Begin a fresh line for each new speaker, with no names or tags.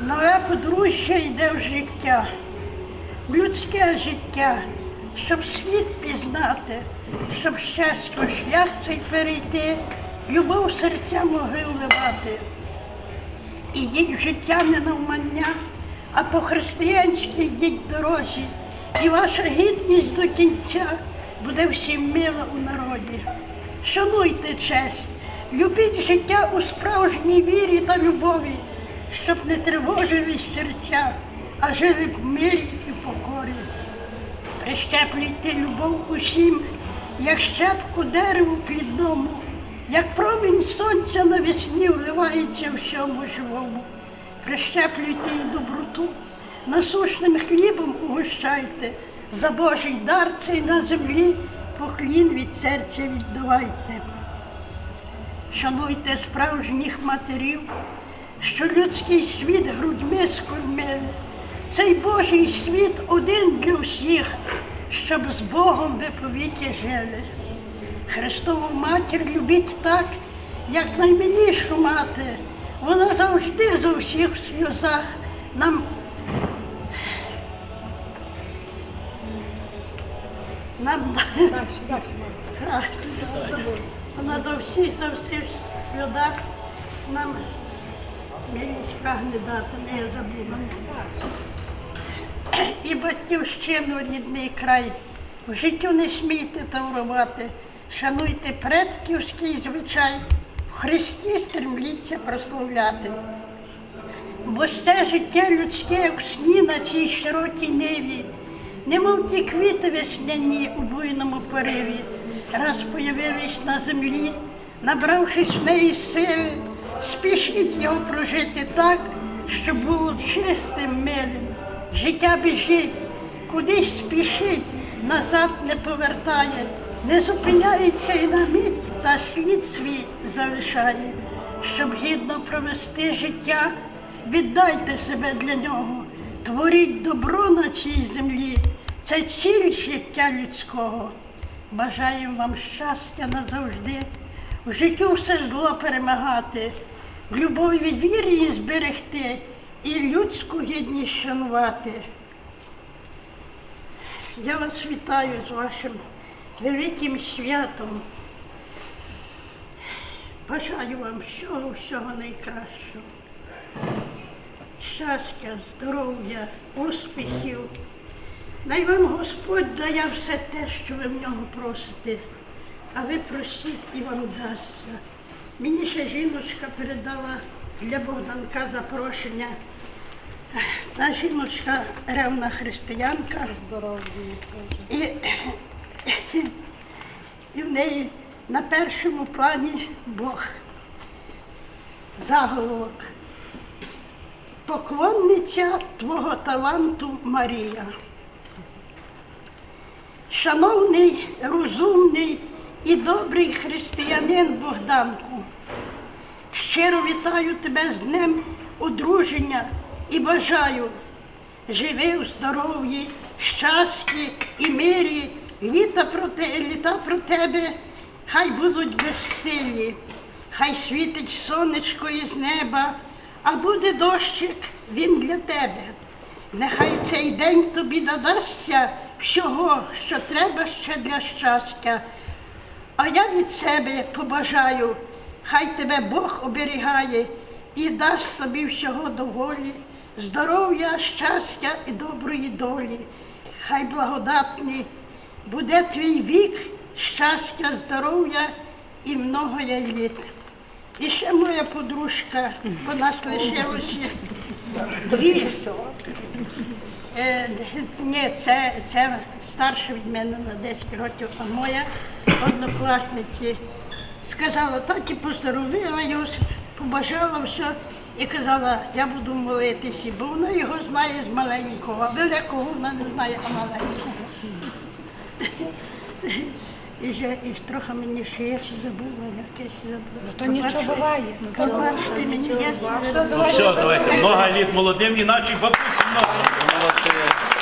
Нове подружжя йде в життя, в людське життя, щоб світ пізнати, щоб щастя шлях цей перейти, любов серця могли вливати. І їдь в життя не навмання, а по-християнськи йдіть дорозі, і ваша гідність до кінця буде всім мила у народі. Шануйте честь, любіть життя у справжній вірі та любові, щоб не тривожились серця, а жили в мирі і покорі. Прищеплюйте любов усім, як щепку дереву плідному, як промінь сонця навесні вливається всьому живому. Прищеплюйте і доброту, насушним хлібом угощайте, за Божий дар цей на землі поклін від серця віддавайте. Шануйте справжніх матерів, що людський світ грудьми скормили. Цей Божий світ один для всіх, щоб з Богом ви повіки жили. Христову матір любіть так, як наймилішу мати. Вона завжди за всіх в сльозах нам. Нам вона за всіх, за всіх сльозах нам милість прагне дати, не я забула. І батьківщину рідний край. В життю не смійте таврувати, шануйте предківський звичай, в Христі стремліться прославляти. Бо це життя людське, як сні на цій широкій ниві, немов ті квіти весняні у буйному пориві, раз появились на землі, набравшись в неї сили, спішіть його прожити так, щоб було чистим, милим. Життя біжить, кудись спішить, назад не повертає, не зупиняється і на мить, та слід свій залишає. Щоб гідно провести життя, віддайте себе для нього, творіть добро на цій землі. Це ціль життя людського. Бажаємо вам щастя назавжди, в життю все зло перемагати, в любові від віри зберегти і людську гідність шанувати. Я вас вітаю з вашим великим святом. Бажаю вам всього, всього найкращого. Щастя, здоров'я, успіхів. Най вам Господь дає все те, що ви в нього просите, а ви просіть і вам дасться. Мені ще жіночка передала для Богданка запрошення. Та жіночка ревна християнка. І, і в неї на першому плані Бог. Заголовок. Поклонниця Твого таланту Марія. Шановний, розумний і добрий християнин Богданку, щиро вітаю тебе з днем одруження і бажаю живи в здоров'ї, щасті і мирі, літа про те, літа про тебе, хай будуть безсилі, хай світить сонечко із неба, а буде дощик він для тебе. Нехай цей день тобі додасться всього, що треба ще для щастя. А я від себе побажаю, хай тебе Бог оберігає і дасть тобі всього доволі, здоров'я, щастя і доброї долі. Хай благодатний буде твій вік, щастя, здоров'я і многоє літ. І ще моя подружка, бо нас лишилося дві. Е, ні, це, це старше від мене на 10 років, а моя однокласниці сказала, так і поздоровила його, побажала все і казала, я буду молитися, бо вона його знає з маленького, а великого вона не знає, а маленького. І вже і трохи мені ще я забула, якесь забула.
То нічого буває.
Пробачте мені, я все
Ну все, давайте. Много літ молодим іначе бабусі много. І